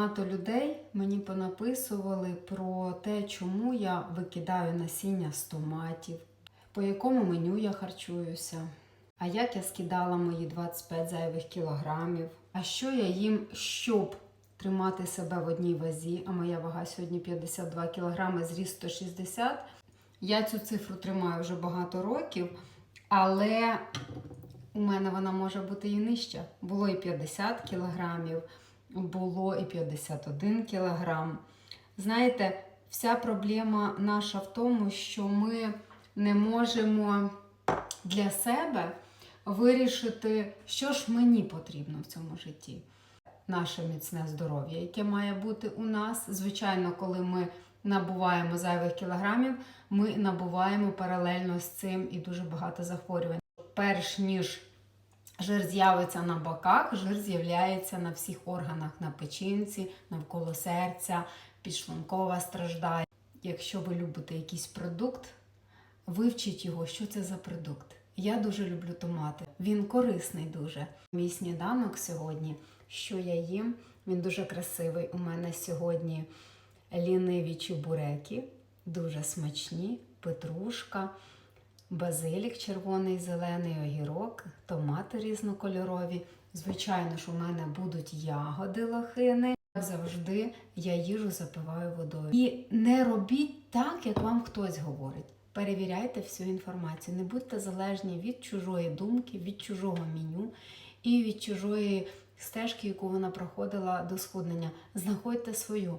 Багато людей мені понаписували про те, чому я викидаю насіння з томатів, по якому меню я харчуюся, а як я скидала мої 25 зайвих кілограмів, а що я їм, щоб тримати себе в одній вазі, а моя вага сьогодні 52 кілограми, зріст 160. Я цю цифру тримаю вже багато років, але у мене вона може бути і нижча. Було і 50 кілограмів, було і 51 кілограм. Знаєте, вся проблема наша в тому, що ми не можемо для себе вирішити, що ж мені потрібно в цьому житті. Наше міцне здоров'я, яке має бути у нас. Звичайно, коли ми набуваємо зайвих кілограмів, ми набуваємо паралельно з цим і дуже багато захворювань. Перш ніж жир з'явиться на боках, жир з'являється на всіх органах, на печінці, навколо серця, підшлункова страждає. Якщо ви любите якийсь продукт, вивчіть його, що це за продукт. Я дуже люблю томати. Він корисний дуже. Мій сніданок сьогодні, що я їм, він дуже красивий. У мене сьогодні ліниві чебуреки, дуже смачні, петрушка, базилік червоний, зелений огірок, томати різнокольорові. Звичайно ж, у мене будуть ягоди лохини. Завжди, я їжу запиваю водою. І не робіть так, як вам хтось говорить. Перевіряйте всю інформацію. Не будьте залежні від чужої думки, від чужого меню і від чужої стежки, яку вона проходила до схуднення. Знаходьте свою.